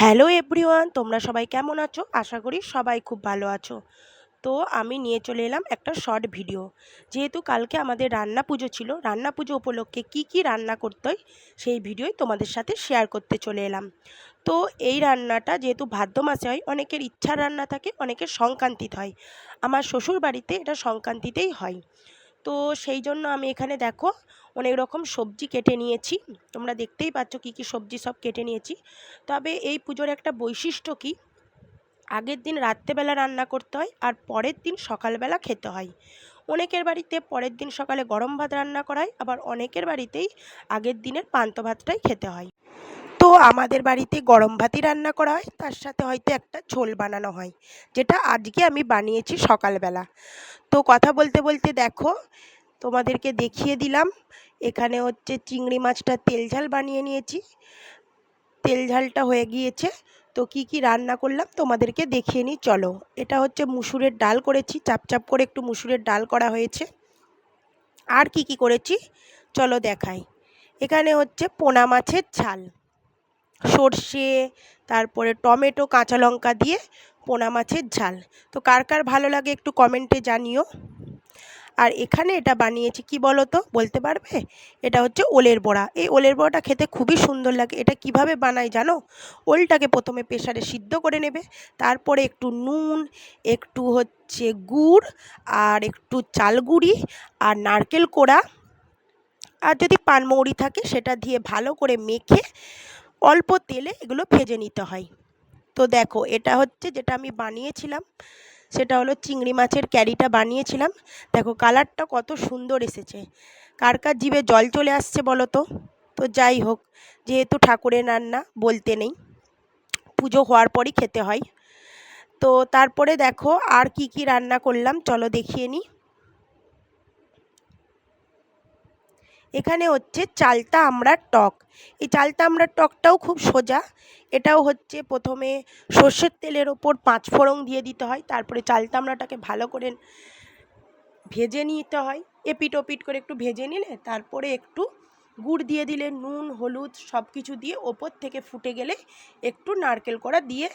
Hello everyone, তোমরা সবাই কেমন আছো? আশা করি সবাই খুব ভালো আছো। তো আমি নিয়ে চলে এলাম একটা শর্ট ভিডিও। যেহেতু কালকে আমাদের রান্না পুজো ছিল, রান্না পুজো উপলক্ষে কি কি রান্না করতে হয় সেই ভিডিওই তোমাদের সাথে শেয়ার করতে চলে এলাম। তো এই রান্নাটা যেহেতু ভাদ্র মাসে হয়, অনেকের ইচ্ছার রান্না থাকে, অনেকের সংক্রান্তিতে হয়। আমার শ্বশুর বাড়িতে এটা সংক্রান্তিতেই হয়। তো সেই জন্য আমি এখানে দেখো অনেক রকম সবজি কেটে নিয়েছি। তোমরা দেখতেই পাচ্ছ কী কী সবজি সব কেটে নিয়েছি। তবে এই পুজোর একটা বৈশিষ্ট্য কি? আগের দিন রাত্রেবেলা রান্না করতে হয় আর পরের দিন সকালবেলা খেতে হয়। অনেকের বাড়িতে পরের দিন সকালে গরম ভাত রান্না করায় আবার অনেকের বাড়িতেই আগের দিনের পান্ত ভাতটাই খেতে হয়। তো আমাদের বাড়িতে গরম ভাতই রান্না করা হয়, তার সাথে হয়তো একটা ঝোল বানানো হয়, যেটা আজকে আমি বানিয়েছি সকালবেলা। তো কথা বলতে বলতে দেখো, তোমাদেরকে দেখিয়ে দিলাম, এখানে হচ্ছে চিংড়ি মাছটা তেল ঝাল বানিয়ে নিয়েছি। তেল ঝালটা হয়ে গিয়েছে, তো কি কি রান্না করলাম তোমাদেরকে দেখিয়ে নিই, চলো। এটা হচ্ছে মুসুরের ডাল করেছি, চাপ চাপ করে একটু মুসুরের ডাল করা হয়েছে। আর কি কি করেছি, চলো দেখাই। এখানে হচ্ছে পোনা মাছের ঝাল। সর্ষে, তারপরে টমেটো, কাঁচা লঙ্কা দিয়ে পোনা মাছের ঝাল। তো কার কার ভালো লাগে একটু কমেন্টে জানিও। আর এখানে এটা বানিয়েছি, কি বলো তো বলতে পারবে? এটা হচ্ছে ওলের বড়া। এই ওলের বড়াটা খেতে খুবই সুন্দর লাগে। এটা কীভাবে বানায় জানো? ওলটাকে প্রথমে প্রেশারে সিদ্ধ করে নেবে, তারপরে একটু নুন, একটু হচ্ছে গুড়, আর একটু চালগুড়ি, আর নারকেল কোড়া। আর যদি পানমৌরি থাকে, সেটা দিয়ে ভালো করে মেখে অল্প তেলে এগুলো ভেজে নিতে হয়। তো দেখো, এটা হচ্ছে যেটা আমি বানিয়েছিলাম, সেটা হলো চিংড়ি মাছের ক্যারিটা বানিয়েছিলাম। দেখো, কালারটা কত সুন্দর এসেছে। কার কার জিভে জল চলে আসছে বলো তো? তো যাই হোক, যেহেতু ঠাকুরের রান্না, বলতে নেই। পুজো হওয়ার পরই খেতে হয়। তো তারপরে দেখো, আর কি কি রান্না করলাম, চলো দেখিয়ে নিই। এখানে হচ্ছে চালতা আমড়ার টক। এই চালতা আমড়ার টকটাও খুব সোজা। এটাও হচ্ছে প্রথমে সর্ষের তেলের ওপর পাঁচ ফোড়ন দিয়ে দিতে হয়। তারপরে চালতা আমড়াটাকে ভালো করে ভেজে নিতে হয়। এপিট ওপিট করে একটু ভেজে নিলে তারপরে একটু গুড় দিয়ে দিলে নুন, হলুদ সব কিছু দিয়ে ওপর থেকে ফুটে গেলে একটু নারকেল কড়া দিয়ে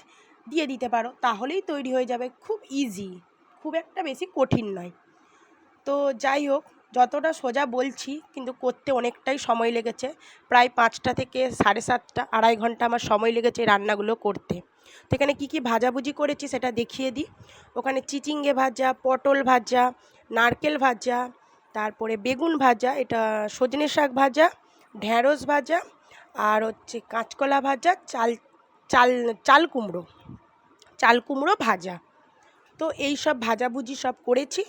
দিয়ে দিতে পারো। তাহলেই তৈরি হয়ে যাবে। খুব ইজি খুব একটা বেশি কঠিন নয়। তো যাই হোক যতটা সোজা বলছি, কিন্তু করতে অনেকটাই সময় লেগেছে। প্রায় পাঁচটা থেকে সাড়ে সাতটা, আড়াই ঘণ্টা আমার সময় লেগেছে রান্নাগুলো করতে। তো এখানে কী কী ভাজাভুজি করেছি সেটা দেখিয়ে দিই। ওখানে চিচিঙ্গে ভাজা, পটল ভাজা, নারকেল ভাজা, তারপরে বেগুন ভাজা, এটা সজনে শাক ভাজা ঢ্যাঁড়স ভাজা, আর হচ্ছে কাঁচকলা ভাজা, চাল চাল চাল কুমড়ো চাল কুমড়ো ভাজা। তো এই সব ভাজাভুজি সব করেছি।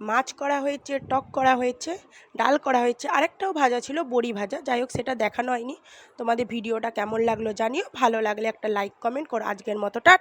মাছ করা হয়েছে, টক করা হয়েছে, ডাল করা হয়েছে, আরেকটাও ভাজা ছিল বড়ি ভাজা। যাই হোক, সেটা দেখানো হয়নি। তোমাদের ভিডিওটা কেমন লাগল জানিও। ভালো লাগলে একটা লাইক কমেন্ট করো। আজকের মতো টা